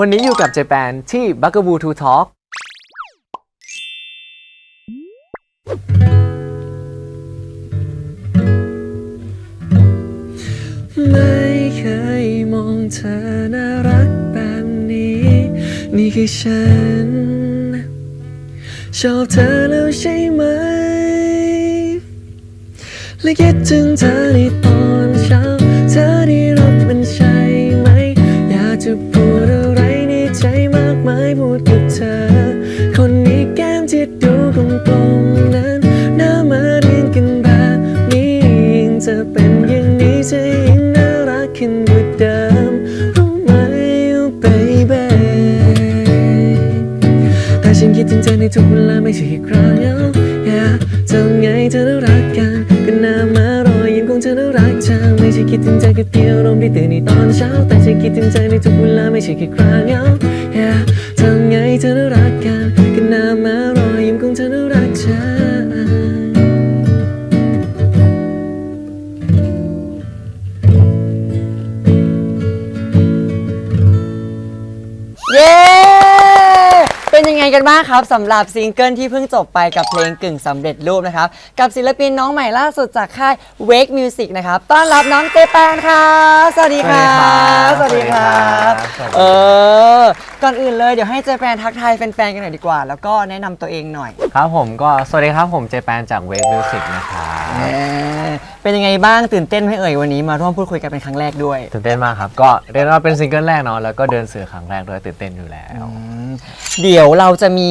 วันนี้อยู่กับเจแปนที่ b u g a b o o to Talk ไม่เคยมองเธอน่ารักแบบนี้ นี่คือฉัน ชอบเธอแล้วใช่ไหม และคิดถึงเธอในตอนเช้า ในทุกเวลาไม่ใช่แค่คราวเดียวยาทำไงเธอน่ารักกันก็น่ามารอยยิ้มของเธอน่ารักจังไม่ใช่คิดถึงใจแค่เพียงอารมณ์ที่ตื่นในตอนเช้า แต่ฉันคิดถึงใจในทุกเวลาไม่ใช่แค่คราว กันบ้างครับสำหรับซิงเกิลที่เพิ่งจบไปกับเพลงกึ่งสำเร็จรูปนะครับ กับศิลปินน้องใหม่ล่าสุดจากค่าย Wake Music นะครับ ต้อนรับน้องเจแปนครับสวัสดีครับสวัสดีครับสวัสดีครับเออก่อนอื่นเลยเดี๋ยวให้เจแปนทักทายแฟนๆกันหน่อยดีกว่า แล้วก็แนะนำตัวเองหน่อยครับผมก็สวัสดีครับผมเจแปนจาก Wave Music นะครับเออเป็นยังไงบ้างตื่นเต้นไหมเอ่ยวันนี้มาร่วมพูดคุยกันเป็นครั้งแรกด้วยตื่นเต้นมากครับ ก็เรียกว่าเป็นซิงเกิลแรกเนาะแล้วก็เดินสื่อครั้งแรกด้วยตื่นเต้นอยู่แล้ว เดี๋ยวเราจะมี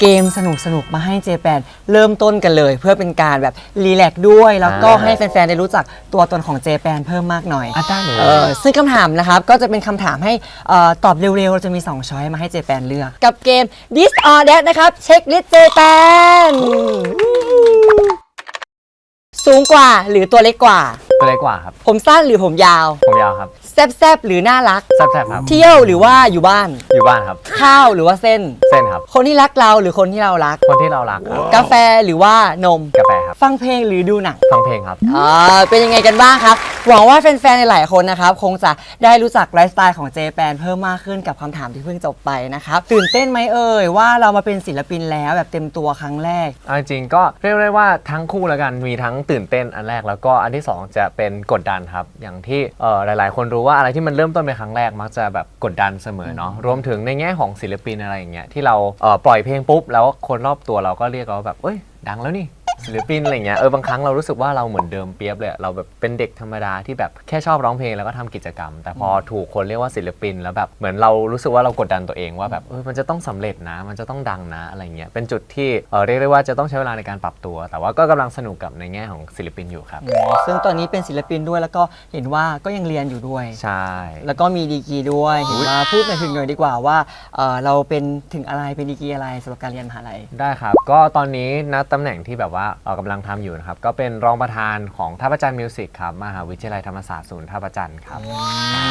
เกมสนุกๆมาให้เจแปนเริ่มต้นกันเลย เพื่อเป็นการแบบรีแลกซ์ด้วย แล้วก็อ่าให้แฟนๆได้รู้จักตัวตนของเจแปนเพิ่มมากหน่อย อะได้เลย เออซึ่งคำถามนะครับ ก็จะเป็นคำถามให้เอ่อตอบเร็วๆ เราจะมี 2 ช้อยมาให้เจแปนเลือก กับเกม This or That นะครับ เช็คลิสต์เจแปนสูงกว่าหรือตัวเล็กกว่า ตัวเล็กกว่าครับ ผมสั้นหรือผมยาว ผมยาวครับ แซบๆหรือน่ารัก แซ่บๆครับ เที่ยวหรือว่าอยู่บ้าน อยู่บ้านครับ ข้าวหรือว่าเส้น เส้นครับ คนที่รักเราหรือคนที่เรารัก คนที่เรารักครับ กาแฟหรือว่านม กาแฟครับ ฟังเพลงหรือดูหนังฟังเพลงครับ อ่าเป็นยังไงกันบ้างครับ หวังว่าแฟนๆ หลายๆคนนะครับ คงจะได้รู้จักไลฟ์สไตล์ของเจแปนเพิ่มมากขึ้นกับคำถามที่เพิ่งจบไปนะครับ ตื่นเต้นไหมเอ่ย ว่าเรามาเป็นศิลปินแล้วแบบเต็มตัวครั้งแรก เอาจริงๆก็เรียกได้ว่าทั้งคู่แล้วกันมีทั้งตื่นเต้นอันแรกแล้วก็อันที่สองจะเป็นกดดันครับ อย่างที่เอ่อหลาย ๆ คนรู้ว่าอะไรที่มันเริ่มต้นเป็นครั้งแรกมักจะแบบกดดันเสมอเนาะรวมถึงในแง่ของศิลปินอะไรอย่างเงี้ยที่เราเอ่อปล่อยเพลงปุ๊บแล้วคนรอบตัวเราก็เรียกเราแบบเอ้ยดังแล้วนี่ ศิลปินอะไรเงี้ยเออบางครั้งเรารู้สึกว่าเราเหมือนเดิมเปียบเลยอะเราแบบเป็นเด็กธรรมดาที่แบบแค่ชอบร้องเพลงแล้วก็ทำกิจกรรม แต่พอถูกคนเรียกว่าศิลปิน แล้วแบบเหมือนเรารู้สึกว่าเรากดดันตัวเองว่าแบบเออมันจะต้องสำเร็จนะ มันจะต้องดังนะอะไรเงี้ยเป็นจุดที่เออเรียกได้ว่าจะต้องใช้เวลาในการปรับตัว แต่ว่าก็กำลังสนุกกับในแง่ของศิลปินอยู่ครับซึ่งตอนนี้เป็นศิลปินด้วยแล้วก็เห็นว่าก็ยังเรียนอยู่ด้วย ใช่ แล้วก็มีดีกรีด้วยเห็นว่าพูดหน่อยถึงหน่อยดีกว่าว่าเอ่อเราเป็นถึงอะไรเป็นดีกรีอะไรสำหรับการเรียนมหาลัย ได้ครับ ก็ตอนนี้ณตำแหน่งที่แบบว่าเอ่อกำลังทำอยู่นะครับ ก็เป็นรองประธานของท่าประจันทร์มิวสิกครับมหาวิทยาลัยธรรมศาสตร์ศูนย์ท่าประจันทร์ครับ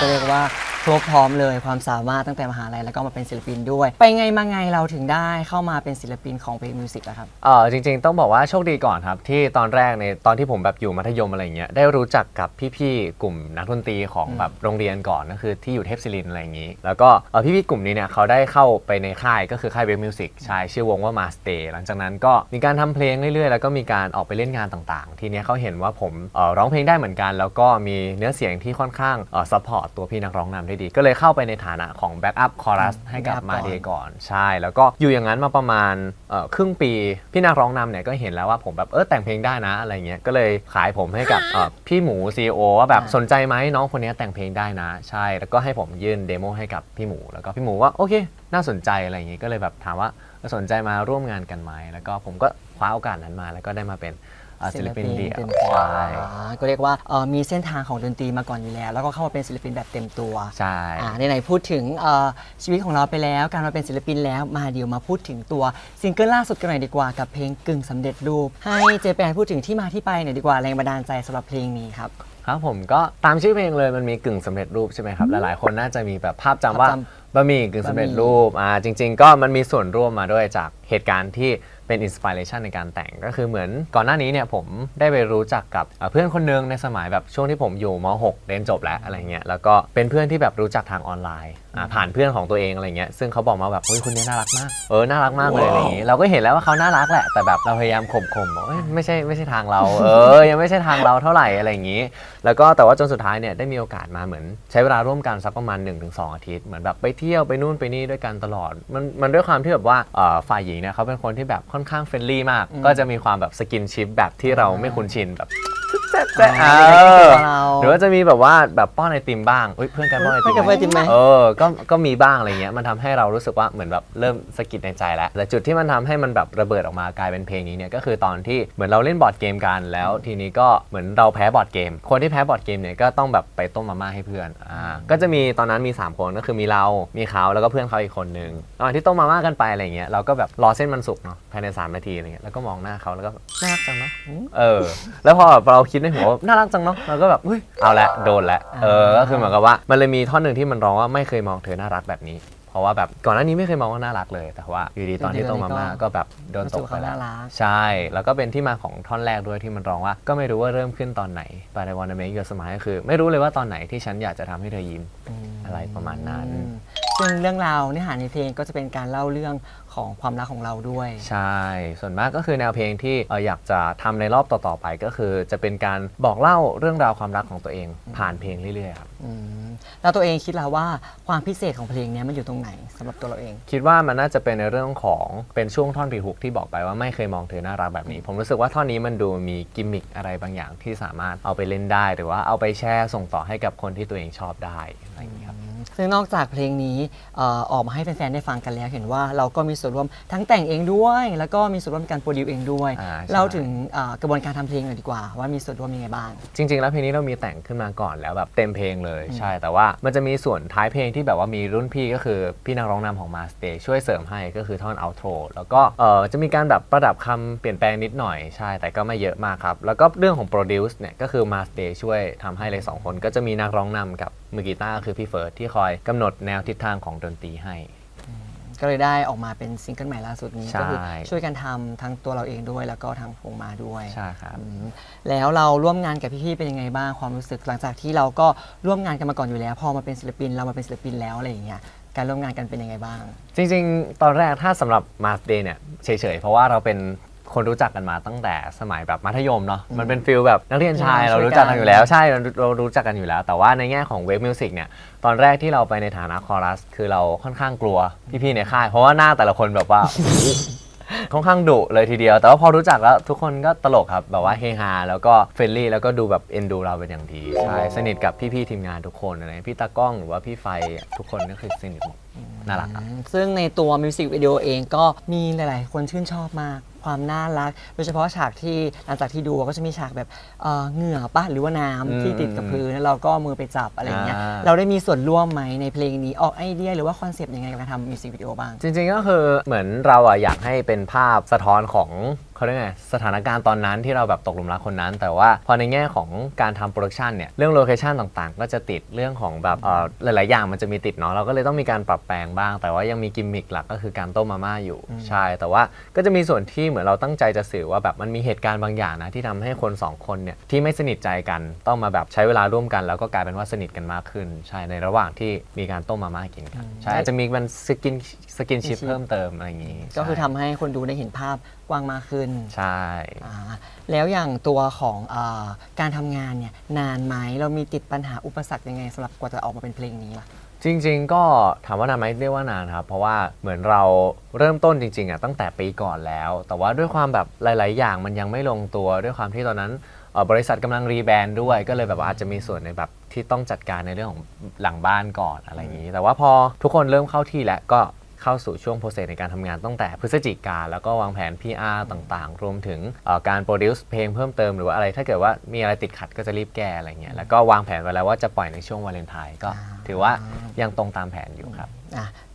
ก็เรียกว่าครบพร้อมเลยความสามารถตั้งแต่มหาลัยแล้วก็มาเป็นศิลปินด้วย ไปไงมาไงเราถึงได้เข้ามาเป็นศิลปินของเพลงมิวสิกแล้วครับ เออจริงๆ ต้องบอกว่าโชคดีก่อนครับ ที่ตอนแรกในตอนที่ผมแบบอยู่มัธยมอะไรเงี้ยได้รู้จักกับพี่ๆกลุ่มนักดนตรีของแบบโรงเรียนก่อนก็คือที่อยู่เทพศิรินทร์อะไรอย่างนี้ แล้วก็เอ่อพี่ๆกลุ่มนี้เนี่ยเขาได้เข้าไปในค่ายก็คือค่ายเวฟมิวสิกใช่ชื่อวงว่ามาสเตย์หลังจากนั้นก็มีการทำเพลงเรื่อยๆแล้วก็มีการออกไปเล่นงานต่างๆ ทีเนี้ยเขาเห็นว่าผมเอ่อร้องเพลงได้เหมือนกัน แล้วก็มีเนื้อเสียงที่ค่อนข้างเอ่อซัพพอร์ตตัวพี่นักร้องนำได้ดี ก็เลยเข้าไปในฐานะของแบ็กอัพคอรัสให้กับ backup มาเดก่อน ก่อนใช่ แล้วก็อยู่อย่างนั้นมาประมาณเอ่อครึ่งปี พี่นักร้องนำเนี่ยก็เห็นแล้วว่าผมแบบเออแต่งเพลงได้นะอะไรเงี้ยก็เลยขายผมให้กับเอ่อพี่หมู CEO ว่าแบบสนใจไหมน้องคนนี้แต่งเพลงได้นะ ใช่ แล้วก็ให้ผมยื่นเดโมให้กับพี่หมู แล้วก็พี่หมูว่าโอเค น่าสนใจอะไรอย่างงี้ก็เลยแบบถามว่า สนใจมาร่วมงานกันไหมแล้วก็ผมก็คว้าโอกาสนั้นมาแล้วก็ได้มาเป็น อ่อศิลปินเดี่ยวต็มใช่อ่าก็เรียกว่าเอ่อมีเส้นทางของดนตรีมาก่อนอยู่แล้ว แล้วก็เข้ามาเป็นศิลปินแบบเต็มตัวใช่อ่าไหนๆพูดถึงเอ่อชีวิตของเราไปแล้ว การมาเป็นศิลปินแล้วมาเดี๋ยวมาพูดถึงตัวซิงเกิลล่าสุดกันหน่อยดีกว่ากับเพลงกึ่งสำเร็จรูป ให้เจแปนพูดถึงที่มาที่ไปหน่อยดีกว่าแรงบันดาลใจสำหรับเพลงนี้ครับ ครับผมก็ตามชื่อเพลงเลยมันมีกึ่งสำเร็จรูปใช่ไหมครับ หลายๆคนน่าจะมีแบบภาพจำว่าภาพจบะหมี่กึ่งสำเร็จบะหมี่รูปอ่าจริง ๆ ก็มันมีส่วนร่วมมาด้วยจากเหตุการณ์ที่ เป็นอินสปิเรชันในการแต่งก็คือเหมือนก่อนหน้านี้เนี่ยผมได้ไปรู้จักกับเพื่อนคนนึงในสมัยแบบช่วงที่ผมอยู่ม .6 เรียนจบแล้วอะไรเงี้ยแล้วก็เป็นเพื่อนที่แบบรู้จักทางออนไลน์ อ่าผ่านเพื่อนของตัวเองอะไรเงี้ยซึ่งเขาบอกมาแบบเฮ้ยคนนี้น่ารักมากเออน่ารักมากเลยอะไรอย่างงี้เราก็เห็นแล้วว่าเขาน่ารักแหละ แต่แบบเราพยายามข่มๆบอกเอ้ยไม่ใช่ไม่ใช่ทางเรา เออยังไม่ใช่ทางเราเท่าไหร่อะไรอย่างงี้ แล้วก็แต่ว่าจนสุดท้ายเนี่ยได้มีโอกาสมาเหมือน ใช้เวลาร่วมกันสักประมาณ 1-2 อาทิตย์เหมือนแบบไปเที่ยวไปนู่นไปนี่ด้วยกันตลอด มันมันด้วยความที่แบบว่าเอ่อฝ่ายหญิงเนี่ยเขาเป็นคนที่แบบค่อนข้างเฟรนลี่มาก ก็จะมีความแบบสกินชิปแบบที่เราไม่คุ้นชินแบบแจ๊ะแจ๊ะอ๋อเออเราหรือว่าจะมีแบบว่าแบบป้อนไอติมบ้างเอ้ยเพื่อนกันป้อนไอติมเพื่อนกันป้อนไอติมไหม เออ ก็ ก็มีบ้างอะไรเงี้ย มันทำให้เรารู้สึกว่าเหมือนแบบเริ่มสะกิดในใจแล้ว แต่จุดที่มันทำให้มันแบบระเบิดออกมากลายเป็นเพลงนี้เนี่ยก็คือตอนที่เหมือนเราเล่นบอร์ดเกมกันแล้ว ทีนี้ก็เหมือนเราแพ้บอร์ดเกม คนที่แพ้บอร์ดเกมเนี่ยก็ต้องแบบไปต้มมาม่าให้เพื่อน อ่า ก็จะมีตอนนั้นมี 3 คนก็คือมีเรา มีเขาแล้วก็เพื่อนเขาอีกคนนึงตอนที่ต้มมาม่ากันไปอะไรเงี้ยเราก็แบบรอเส้นมันสุกเนาะภายใน 3 นาทีอะไรเงี้ยแล้วก็มองหน้าเขาแล้วก็น่ารักจังเนาะเออ แล้วพอแบบเราคิดในหัวว่าน่ารักจังเนาะเราก็แบบเฮ้ยเอาละโดนละเออก็คือเหมือนกับว่ามันเลยมีท่อนหนึ่งที่มันร้องว่าไม่เคยมองเธอน่ารักแบบนี้ เพราะว่าแบบก่อนหน้านี้ไม่เคยมองว่าน่ารักเลย แต่ว่าอยู่ดีตอนที่ต้มมาม่าก็แบบโดนตกไปแล้วรู้สึกว่าเขาน่ารักใช่ แล้วก็เป็นที่มาของท่อนแรกด้วยที่มันร้องว่า ก็ไม่รู้ว่าเริ่มขึ้นตอนไหน But I wanna make you smile ก็คือ ไม่รู้เลยว่าตอนไหนที่ฉันอยากจะทำให้เธอยิ้มอะไรประมาณนั้นอืม ซึ่งเรื่องราวเนื้อหาในเพลงก็จะเป็นการเล่าเรื่องของความรักของเราด้วย ใช่ ส่วนมากก็คือแนวเพลงที่เอ่ออยากจะทำในรอบต่อๆไปก็คือ จะเป็นการบอกเล่าเรื่องราวความรักของตัวเองผ่านเพลงเรื่อยๆครับ อืมแล้วตัวเองคิดแล้วว่าความพิเศษของเพลงเนี้ยมันอยู่ตรงไหนสำหรับตัวเราเอง คิดว่ามันน่าจะเป็นในเรื่องของเป็นช่วงท่อนปีฮุกที่บอกไปว่าไม่เคยมองเธอน่ารักแบบนี้ ผมรู้สึกว่าท่อนนี้มันดูมีกิมมิคอะไรบางอย่างที่สามารถเอาไปเล่นได้ หรือว่าเอาไปแชร์ส่งต่อให้กับคนที่ตัวเองชอบได้อะไรอย่างเงี้ยครับ ซึ่งนอกจากเพลงนี้เอ่อออกมาให้แฟนๆได้ฟังกันแล้วเห็นว่าเราก็มีส่วนร่วมทั้งแต่งเองด้วย แล้วก็มีส่วนร่วมในการโปรดิวเองด้วยอ่าใช่เราถึงเอ่อกระบวนการทำเพลงหน่อยดีกว่า ว่ามีส่วนร่วมยังไงบ้าง จริง ๆ แล้วเพลงนี้เรามีแต่งขึ้นมาก่อนแล้วแบบเต็มเพลงเลยใช่แต่ว่ามันจะมีส่วนท้ายเพลงที่แบบว่ามีรุ่นพี่ก็คือพี่นักร้องนำของมาสเตย์ช่วยเสริมให้ก็คือท่อนเอาโทรแล้วก็เออจะมีการแบบประดับคำเปลี่ยนแปลงนิดหน่อยใช่แต่ก็ไม่เยอะมากครับ แล้วก็เรื่องของโปรดิวซ์เนี่ยก็คือมาสเตย์ช่วยทำให้เลยสองคนก็จะมีนักร้องนำกับมือกีตาร์คือพี่เฟิร์สที่คอยกำหนดแนวทิศทางของดนตรีให้ ก็เลยได้ออกมาเป็นซิงเกิลใหม่ล่าสุดนี้ ใช่ ก็คือช่วยกันทำทั้งตัวเราเองด้วย แล้วก็ทางวงมาด้วยใช่ครับ อืมแล้วเราร่วมงานกับพี่ๆเป็นยังไงบ้างความรู้สึกหลังจากที่เราก็ร่วมงานกันมาก่อนอยู่แล้ว พอมาเป็นศิลปินเรามาเป็นศิลปินแล้วอะไรอย่างเงี้ยการร่วมงานกันเป็นยังไงบ้าง จริงๆ ตอนแรกถ้าสำหรับมาสเดย์เนี่ยเฉยๆ เพราะว่าเราเป็น คนรู้จักกันมาตั้งแต่สมัยแบบมัธยมเนาะมันเป็นฟิลแบบนักเรียนชายช่วยกันเรารู้จักกันอยู่แล้วใช่เราเรารู้จักกันอยู่แล้ว แต่ว่าในแง่ของเวฟมิวสิกเนี่ยตอนแรกที่เราไปในฐานะคอรัส คือเราค่อนข้างกลัวพี่ๆในค่าย เพราะว่าหน้าแต่ละคนแบบว่า ค่อนข้างดุเลยทีเดียว แต่ว่าพอรู้จักแล้วทุกคนก็ตลกครับ แบบว่าเฮฮาแล้วก็เฟรนลี่แล้วก็ดูแบบเอ็นดูเราเป็นอย่างดีใช่สนิทกับพี่ๆทีมงานทุกคนอะไรพี่ตากล้องหรือว่าพี่ไฟทุกคนก็คือสนิทหมด น่ารักครับ ซึ่งในตัวมิวสิกวิดีโอเองก็มีหลาย ๆ คนชื่นชอบมาก ความน่ารัก โดยเฉพาะฉากที่หลังจากที่ดูก็จะมีฉากแบบเอ่อเหงื่อปะหรือว่าน้ำอืมที่ติดกับพื้นแล้วเราก็เอามือไปจับอะไรอย่างเงี้ยอ่า เราได้มีส่วนร่วมไหมในเพลงนี้ออกไอเดียหรือว่าคอนเซปต์ยังไงกับการทำมิวสิกวิดีโอบ้าง จริงๆก็คือเหมือนเราอะอยากให้เป็นภาพสะท้อนของ เขาเรียกไงสถานการณ์ตอนนั้นที่เราแบบตกหลุมรักคนนั้น แต่ว่าพอในแง่ของการทำโปรดักชันเนี่ยเรื่องโลเคชันต่างๆ ก็จะติดเรื่องของแบบเอ่อหลายๆอย่างมันจะมีติดเนาะเราก็เลยต้องมีการปรับแปลงบ้าง แต่ว่ายังมีกิมมิคหลักก็คือการต้มมาม่าอยู่ใช่แต่ว่าก็จะมีส่วนที่เหมือนเราตั้งใจจะสื่อว่าแบบมันมีเหตุการณ์บางอย่างนะที่ทำให้คนสองคนเนี่ยที่ไม่สนิทใจกันต้องมาแบบใช้เวลาร่วมกัน แล้วก็กลายเป็นว่าสนิทกันมากขึ้น ใช่ในระหว่างที่มีการต้มมาม่ากินกันใช่อาจจะมีมันสกินสกินชิพเพิ่มเติมอะไรอย่างงี้ก็คือใช่ ทำให้คนดูได้เห็นภาพ กว้างมากขึ้นใช่ อ่าแล้วอย่างตัวของอาการทำงานเนี่ยนานไหมเรามีติดปัญหาอุปสรรคยังไงสำหรับกว่าจะออกมาเป็นเพลงนี้ล่ะ จริง ๆ ก็ถามว่านานไหมเรียกว่านานครับ เพราะว่าเหมือนเราเริ่มต้นจริงๆอะตั้งแต่ปีก่อนแล้ว แต่ว่าด้วยความแบบหลาย ๆ อย่างมันยังไม่ลงตัวด้วยความที่ตอนนั้นเอ่อบริษัทกำลังรีแบรนด์ด้วย ก็เลยแบบว่าอาจจะมีส่วนในแบบที่ต้องจัดการในเรื่องของหลังบ้านก่อนอะไรอย่างนี้ แต่ว่าพอทุกคนเริ่มเข้าที่แล้วก็ เข้าสู่ช่วงโปรเซสในการทำงานตั้งแต่พฤศจิกาแล้วก็วางแผน PR ต่างๆ รวมถึงเอ่อการโปรดิวซ์เพลงเพิ่มเติมหรือว่าอะไรถ้าเกิดว่ามีอะไรติดขัดก็จะรีบแก้อะไรเงี้ยแล้วก็วางแผนไว้แล้วว่าจะปล่อยในช่วงวาเลนไทน์ก็ ถือว่ายังตรงตามแผนอยู่ครับ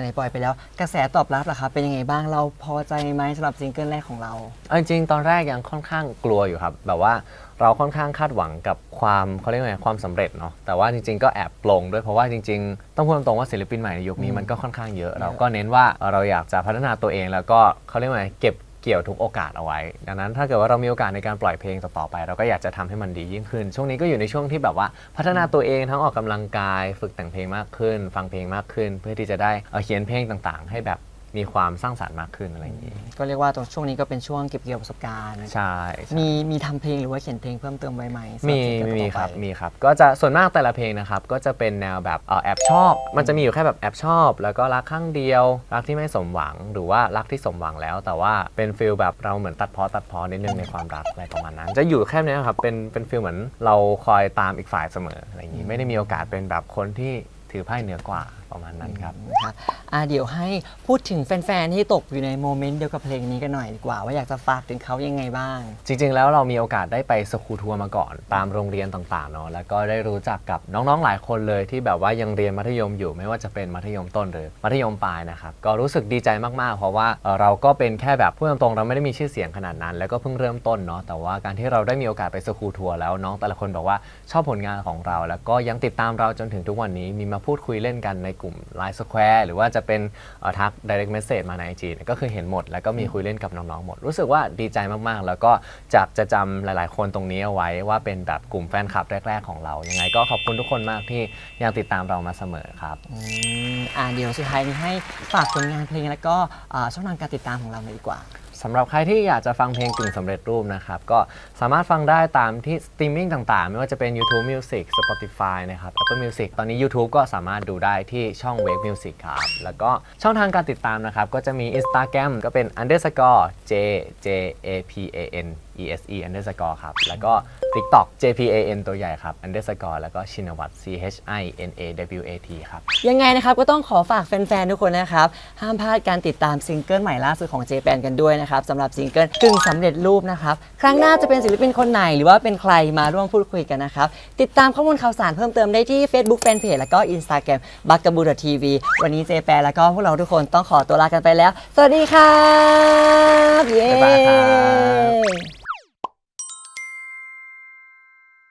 ไหนๆปล่อยไปแล้ว กระแสตอบรับล่ะครับเป็นยังไงบ้างเราพอใจไหมสำหรับซิงเกิลแรกของเรา เอาจริงๆตอนแรกยังค่อนข้างกลัวอยู่ครับ แบบว่าเราค่อนข้างคาดหวังกับความเขาเรียกว่าไงความสำเร็จเนาะแต่ว่าจริง ๆ ก็แอบปลงด้วยเพราะว่าจริง ๆ ต้องพูดตรงๆว่าศิลปินใหม่ในยุคนี้มันก็ค่อนข้างเยอะ เราก็เน้นว่าเอ่อเราอยากจะพัฒนาตัวเองแล้วก็เขาเรียกว่าไงเก็บ เกี่ยวทุกโอกาสเอาไว้ ดังนั้นถ้าเกิดว่าเรามีโอกาสในการปล่อยเพลงต่อๆไป เราก็อยากจะทำให้มันดียิ่งขึ้น ช่วงนี้ก็อยู่ในช่วงที่แบบว่าพัฒนาตัวเองทั้งออกกำลังกาย ฝึกแต่งเพลงมากขึ้น ฟังเพลงมากขึ้น เพื่อที่จะได้เอ่อเขียนเพลงต่างๆ ให้แบบ มีความสร้างสรรค์มากขึ้นอะไรอย่างนี้ก็เรียกว่าตรงช่วงนี้ก็เป็นช่วงเก็บเกี่ยวประสบการณ์ ใช่ใช่มีมีทำเพลงหรือว่าเขียนเพลงเพิ่มเติมไว้ไหมสำหมีซิงเกิลมีต่อๆครับไปมีครับ ก็จะส่วนมากแต่ละเพลงนะครับ ก็จะเป็นแนวแบบเอ่อแอบชอบ มันจะมีอยู่แค่แบบแอบชอบ แล้วก็รักข้างเดียว รักที่ไม่สมหวังหรือว่ารักที่สมหวังแล้ว แต่ว่าเป็นฟิลแบบเราเหมือนตัดพ้อตัดพ้อนิดนึงในความรักอะไรประมาณนั้น จะอยู่แค่เนี้ยครับเป็นเป็นฟิลเหมือนเราคอยตามอีกฝ่ายเสมออะไรอย่างนี้ไม่ได้มีโอกาสเป็นแบบคนที่ถือไพ่เหนือกว่า ประมาณนั้นครับนะครับอะเดี๋ยวให้พูดถึงแฟนๆที่ตกอยู่ในโมเมนต์เดียวกับเพลงนี้กันหน่อยดีกว่า ว่าอยากจะฝากถึงเขายังไงบ้าง จริงๆ แล้วเรามีโอกาสได้ไปสคูลทัวร์มาก่อน ตามโรงเรียนต่างๆเนาะแล้วก็ได้รู้จักกับน้องๆหลายคนเลยที่แบบว่ายังเรียนมัธยมอยู่ไม่ว่าจะเป็นมัธยมต้นหรือมัธยมปลายนะครับก็รู้สึกดีใจมากๆ เพราะว่าเอ่อเราก็เป็นแค่แบบพูดตรงๆเราไม่ได้มีชื่อเสียงขนาดนั้น แล้วก็เพิ่งเริ่มต้นเนาะแต่ว่าการที่เราได้มีโอกาสไปสคูลทัวร์แล้วน้องแต่ละคนบอกว่าชอบผลงานของเรา แล้วก็ยังติดตามเราจนถึงทุกวันนี้มีมาพูดคุยเล่นกันในกลุ่ม Line Square หรือว่าจะเป็นทัก direct message มาใน IG เนี่ยก็คือเห็นหมด แล้วก็มีคุยเล่นกับน้องๆหมด รู้สึกว่าดีใจมากๆ แล้วก็จะจะจำหลายๆ คนตรงนี้เอาไว้ว่าเป็นแบบกลุ่มแฟนคลับแรก ๆ ของเรา ยังไงก็ขอบคุณทุกคนมากที่ยังติดตามเรามาเสมอครับอืมอะเดี๋ยวสุดท้ายนี้ให้ฝากผลงานเพลงแล้วก็อ่าช่องทางการติดตามของเราเลยดีกว่า สำหรับใครที่อยากจะฟังเพลงกึ่งสำเร็จรูปนะครับ ก็สามารถฟังได้ตามที่สตรีมมิ่งต่างๆ ไม่ว่าจะเป็น YouTube Music Spotify นะครับ Apple Music ตอนนี้ YouTube ก็สามารถดูได้ที่ช่อง Wave Music ครับ แล้วก็ช่องทางการติดตามนะครับ ก็จะมี Instagram ก็เป็น underscore j j a p a n e s e underscore ครับ แล้วก็ TikTok j p a n ตัวใหญ่ครับ underscore แล้วก็ชินวัตร c h i n a w a t ครับ ยังไงนะครับ ก็ต้องขอฝากแฟน ๆ ทุกคนนะครับ ห้ามพลาดการติดตามซิงเกิลใหม่ล่าสุดของ j p a n กันด้วยนะครับสำหรับซิงเกิลกึ่งสำเร็จรูปนะครับ ครั้งหน้าจะเป็นศิลปินคนไหนหรือว่าเป็นใครมาร่วมพูดคุยกันนะครับ ติดตามข้อมูลข่าวสารเพิ่มเติมได้ที่ Facebook Fanpage แล้วก็ Instagram b u g a b o o t v วันนี้ j p a n แล้วก็พวกเราทุกคนต้องขอตัวลากันไปแล้ว สวัสดีครับ เย้